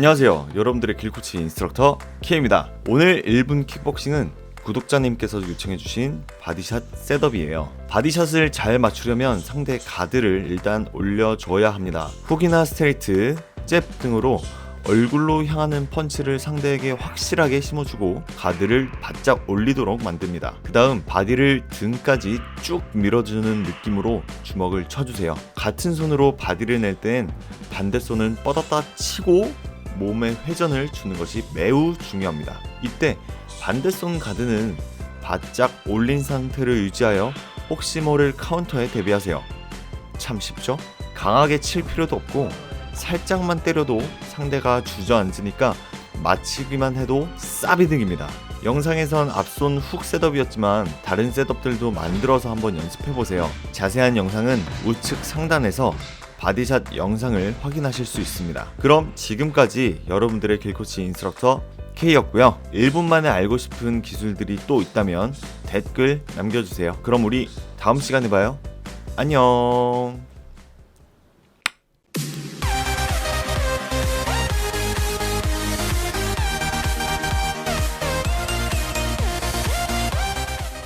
안녕하세요. 여러분들의 길코치 인스트럭터 K입니다. 오늘 1분 킥복싱은 구독자님께서 요청해주신 바디샷 셋업이에요. 바디샷을 잘 맞추려면 상대 가드를 일단 올려줘야 합니다. 훅이나 스트레이트, 잽 등으로 얼굴로 향하는 펀치를 상대에게 확실하게 심어주고 가드를 바짝 올리도록 만듭니다. 그 다음 바디를 등까지 쭉 밀어주는 느낌으로 주먹을 쳐주세요. 같은 손으로 바디를 낼 땐 반대 손은 뻗었다 치고 몸에 회전을 주는 것이 매우 중요합니다. 이때 반대손 가드는 바짝 올린 상태를 유지하여 혹시 모를 카운터에 대비하세요. 참 쉽죠? 강하게 칠 필요도 없고 살짝만 때려도 상대가 주저앉으니까 맞히기만 해도 싸비득입니다. 영상에선 앞손 훅 셋업이었지만 다른 셋업들도 만들어서 한번 연습해 보세요. 자세한 영상은 우측 상단에서 바디샷 영상을 확인하실 수 있습니다. 그럼 지금까지 여러분들의 길코치 인스트럭터 K였고요. 1분 만에 알고 싶은 기술들이 또 있다면 댓글 남겨주세요. 그럼 우리 다음 시간에 봐요. 안녕.